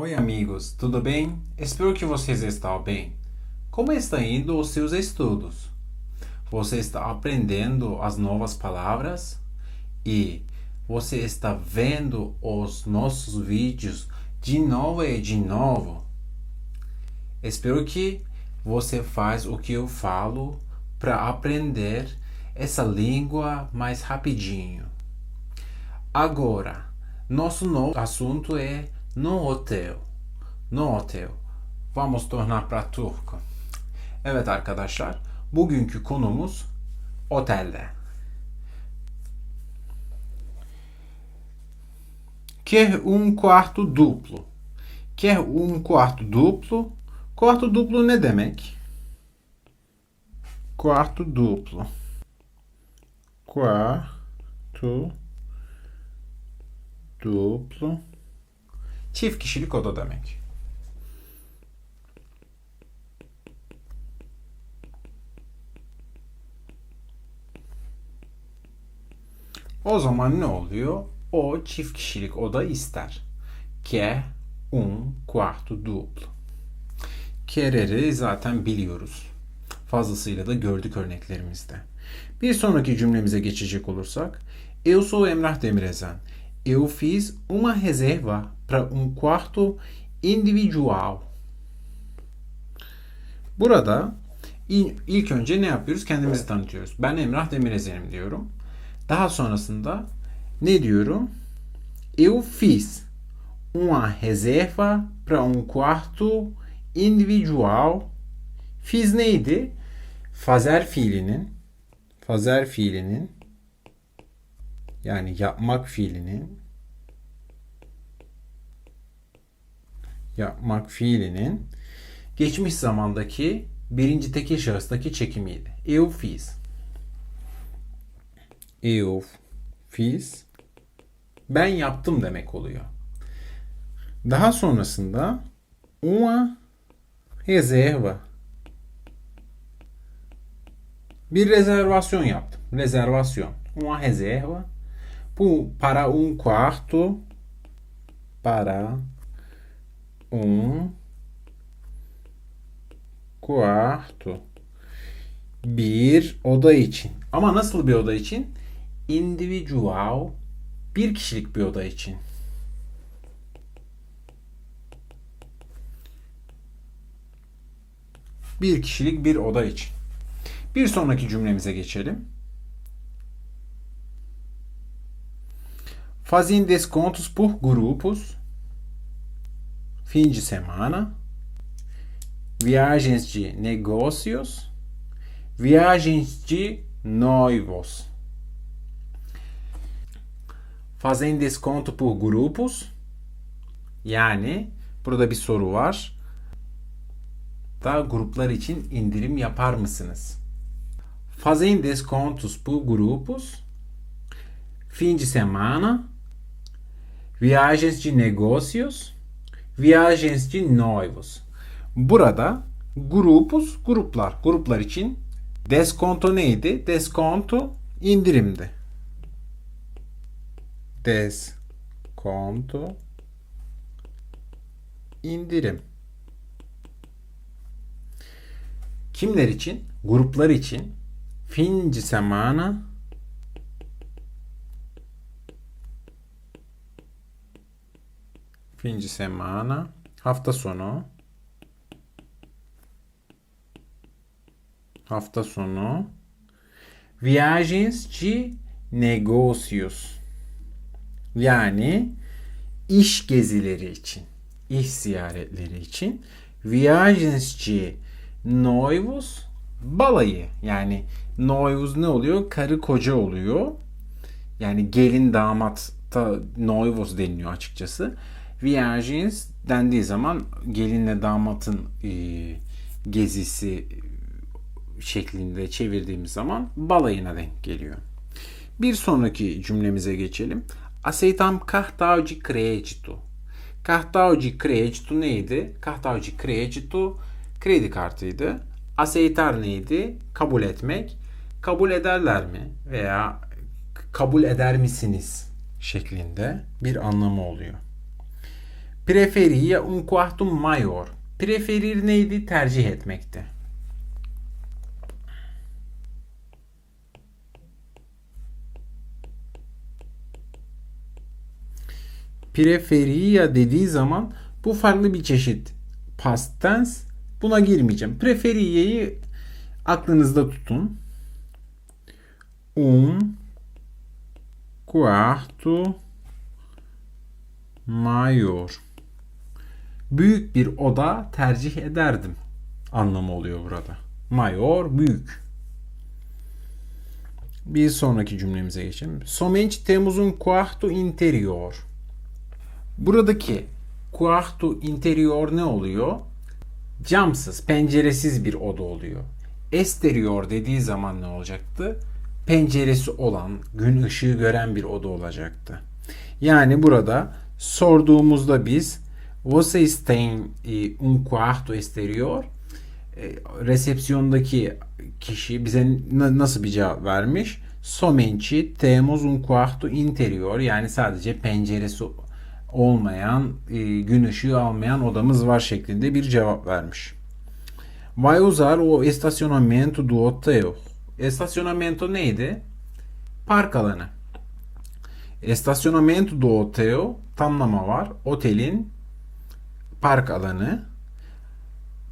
Oi, amigos, tudo bem? Espero que vocês estão bem. Como estão indo os seus estudos? Você está aprendendo as novas palavras? E você está vendo os nossos vídeos de novo e de novo? Espero que você faz o que eu falo para aprender essa língua mais rapidinho. Agora, nosso novo assunto é no hotel. No hotel. Vamos tornar para turco. Evet arkadaşlar, bugünkü konumuz otelde. Quer um quarto duplo. Quer um quarto duplo. Quarto duplo ne demek? Quarto duplo. Quarto duplo. Çift kişilik oda demek. O zaman ne oluyor? O çift kişilik oda ister. Quer um quarto duplo. Querer'i zaten biliyoruz. Fazlasıyla da gördük örneklerimizde. Bir sonraki cümlemize geçecek olursak. Eu sou Emrah Demirezen. Eu fiz uma reserva para um quarto individual. Burada ilk önce ne yapıyoruz? Kendimizi tanıtıyoruz. Ben Emrah Demirezen'im diyorum. Daha sonrasında ne diyorum? Eu fiz uma reserva para um quarto individual. Fiz neydi? Fazer fiilinin fazer fiilinin yani yapmak fiilinin yapmak fiilinin geçmiş zamandaki birinci tekil şahıstaki çekimiydi. Eu fiz. Eu fiz. Ben yaptım demek oluyor. Daha sonrasında uma reserva. Bir rezervasyon yaptım. Rezervasyon. Uma reserva. Para um quarto. Para um quarto. Bir oda için. Ama nasıl bir oda için? Individual bir kişilik bir oda için. Bir kişilik bir oda için. Bir sonraki cümlemize geçelim. Fazem descontos por grupos fim de semana, viagens de negócios, viagens de noivos. Fazem desconto por grupos. Yani burada bir soru var. Da gruplar için indirim yapar mısınız? Fazem descontos por grupos. Fim de semana. Viagens de negócios Viagens de noivos. Burada grupos, gruplar. Gruplar için deskonto neydi? Deskonto indirimdi. Deskonto indirim. Kimler için? Gruplar için. Fim de semana Fim de semana. Hafta sonu. Hafta sonu. Viagens de negócios. Yani iş gezileri için, iş ziyaretleri için viagens de noivos balayı. Yani noivos ne oluyor? Karı koca oluyor. Yani gelin damat da noivos deniliyor açıkçası. Viagens dendiği zaman gelinle damatın e, gezisi şeklinde çevirdiğimiz zaman balayına denk geliyor. Bir sonraki cümlemize geçelim. Aceitam cartão de crédito. Cartão de crédito neydi? Cartão de crédito kredi kartıydı. Aceitar neydi? Kabul etmek. Kabul ederler mi? Veya kabul eder misiniz? şeklinde bir anlamı oluyor. Preferia un quarto maior. Preferir neydi? Tercih etmekti. Preferia dediği zaman bu farklı bir çeşit past tense. Buna girmeyeceğim. Preferiye'yi aklınızda tutun. Un quarto maior. Büyük bir oda tercih ederdim anlamı oluyor burada. Maior büyük. Bir sonraki cümlemize geçelim. Somente temos um quarto interior. Buradaki quarto interior ne oluyor? Camsız, penceresiz bir oda oluyor. Exterior dediği zaman ne olacaktı? Penceresi olan, gün ışığı gören bir oda olacaktı. Yani burada sorduğumuzda biz Vocês têm e, um quarto exterior? E, resepsiyondaki kişi bize na- nasıl bir cevap vermiş? Somente temos um quarto interior yani sadece penceresi olmayan, e, gün ışığı almayan odamız var şeklinde bir cevap vermiş. Vai usar o estacionamento do hotel. Estacionamento neydi? Park alanı. Estacionamento do hotel tamlama var. Otelin park alanı.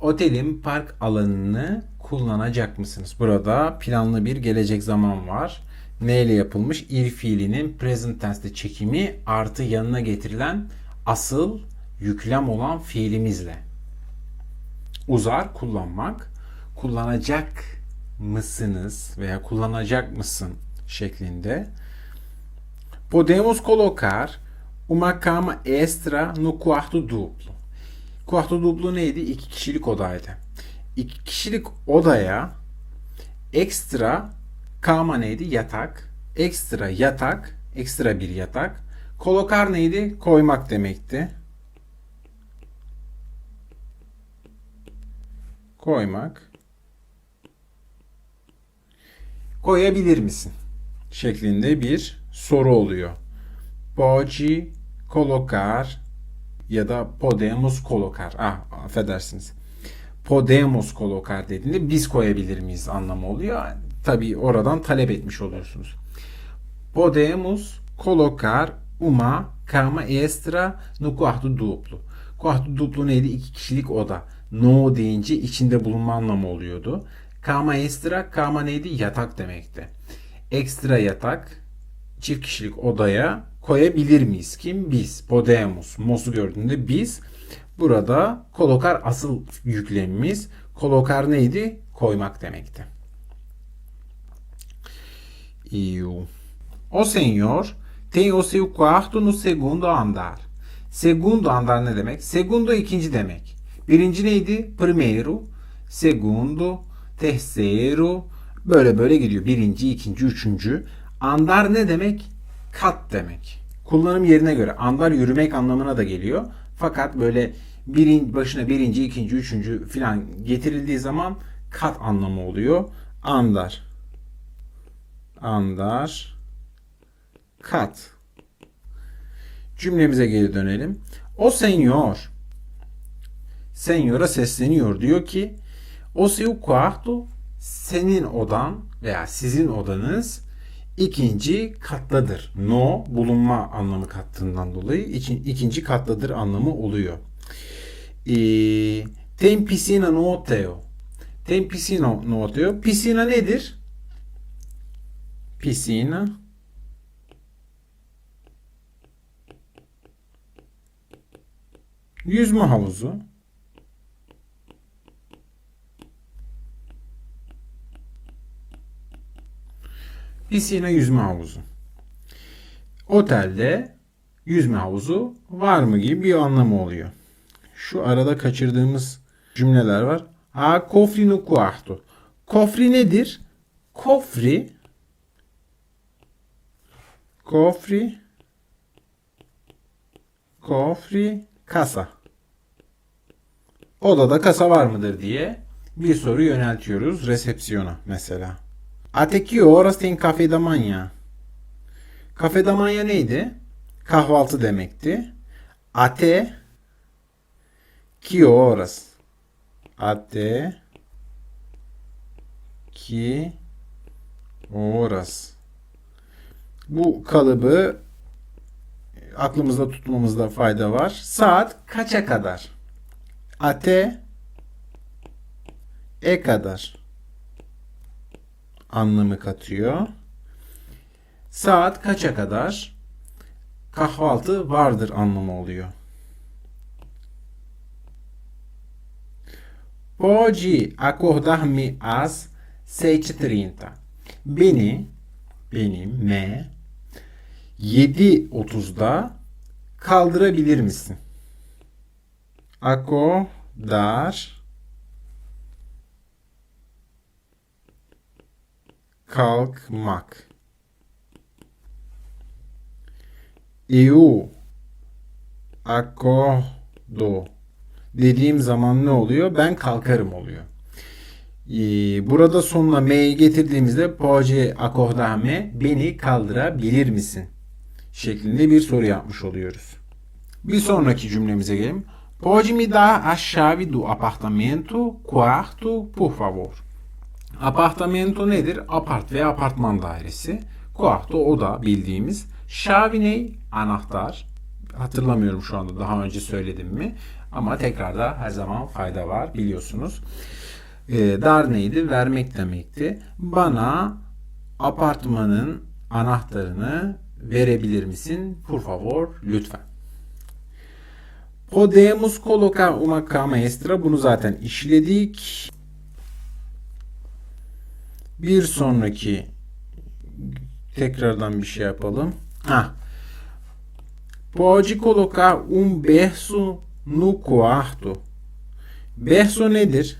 Otelin park alanını kullanacak mısınız? Burada planlı bir gelecek zaman var. Ne ile yapılmış? İr fiilinin present tense'de çekimi artı yanına getirilen asıl yüklem olan fiilimizle. Uzar kullanmak. Kullanacak mısınız veya kullanacak mısın şeklinde. Podemos colocar uma cama extra no quarto duplo. Quarto duplo neydi? İki kişilik odaydı. İki kişilik odaya ekstra kama neydi? Yatak. Ekstra yatak. Ekstra bir yatak. Kolokar neydi? Koymak demekti. Koymak. Koyabilir misin? Şeklinde bir soru oluyor. Pode colocar ya da podemos colocar. Ah affedersiniz. Podemos colocar dediğinde biz koyabilir miyiz anlamı oluyor. Tabi oradan talep etmiş oluyorsunuz. Podemos colocar uma cama extra no quarto duplo. Quarto duplo neydi? İki kişilik oda. No deyince içinde bulunma anlamı oluyordu. Cama extra, cama neydi? Yatak demekti. Ekstra yatak, çift kişilik odaya koyabilir miyiz? Kim? Biz. Podemos. Mos'u gördüğünde biz. Burada kolokar asıl yüklemimiz. Kolokar neydi? Koymak demekti. E o, senhor tem o seu quarto no segundo andar. Segundo andar ne demek? Segundo ikinci demek. Birinci neydi? Primeiro, segundo, terceiro. Böyle böyle gidiyor. Birinci, ikinci, üçüncü. Andar ne demek? Kat demek. Kullanım yerine göre andar yürümek anlamına da geliyor. Fakat böyle birin, başına birinci, ikinci, üçüncü filan getirildiği zaman kat anlamı oluyor. Andar. Andar. Kat. Cümlemize geri dönelim. O senyor. Senyora sesleniyor. Diyor ki o seu quarto senin odan veya sizin odanız ikinci katladır. No bulunma anlamı kattığından dolayı için ikinci katladır anlamı oluyor. E, tem piscina no hotel. Tem piscina no hotel. Piscina nedir? Piscina yüzme havuzu. Piscina yüzme havuzu. Otelde yüzme havuzu var mı gibi bir anlamı oluyor. Şu arada kaçırdığımız cümleler var. A cofre no quarto. Kofri nedir? Kofri Kofri Kofri kasa. Odada kasa var mıdır diye bir soru yöneltiyoruz resepsiyona mesela. Até que horas tem café da manhã? Café da manhã neydi? Kahvaltı demekti. Ate que horas? Até que horas? Bu kalıbı aklımızda tutmamızda fayda var. Saat kaça kadar? Ate e kadar anlamı katıyor. Saat kaça kadar? Kahvaltı vardır anlamı oluyor. Pode acordar-me às 7h30. Beni, benim, me, 7.30'da kaldırabilir misin? Acordar kalkmak. Eu acordo dediğim zaman ne oluyor? Ben kalkarım oluyor. Burada sonuna m'yi getirdiğimizde pode acordar-me beni kaldırabilir misin? şeklinde bir soru yapmış oluyoruz. Bir sonraki cümlemize gelelim. Pode me dar a chave do apartamento quarto por favor? Apartamento nedir? Apart veya apartman dairesi. Quarto oda bildiğimiz. Ne? Anahtar. Hatırlamıyorum şu anda daha önce söyledim mi? Ama tekrarda her zaman fayda var biliyorsunuz. Ee, dar neydi? Vermek demekti. Bana apartmanın anahtarını verebilir misin? Por favor, lütfen. Podemos colocar uma cama extra. Bunu zaten işledik. Bir sonraki tekrardan bir şey yapalım. Ha. Pode colocar um berço no quarto. Berço nedir?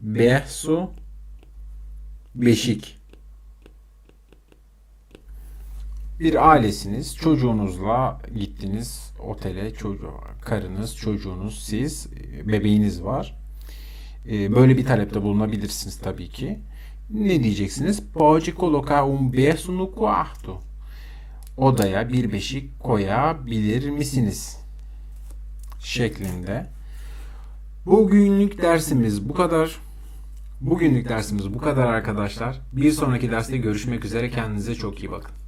Berço beşik. Bir ailesiniz, çocuğunuzla gittiniz otele, çocuğu, karınız, çocuğunuz, siz, bebeğiniz var. Ee, Böyle bir talepte bulunabilirsiniz tabii ki. Ne diyeceksiniz? Pode colocar um berço quarto. Odaya bir beşik koyabilir misiniz? Şeklinde. Bugünlük dersimiz bu kadar. Bugünlük dersimiz bu kadar arkadaşlar. Bir sonraki derste görüşmek üzere. Kendinize çok iyi bakın.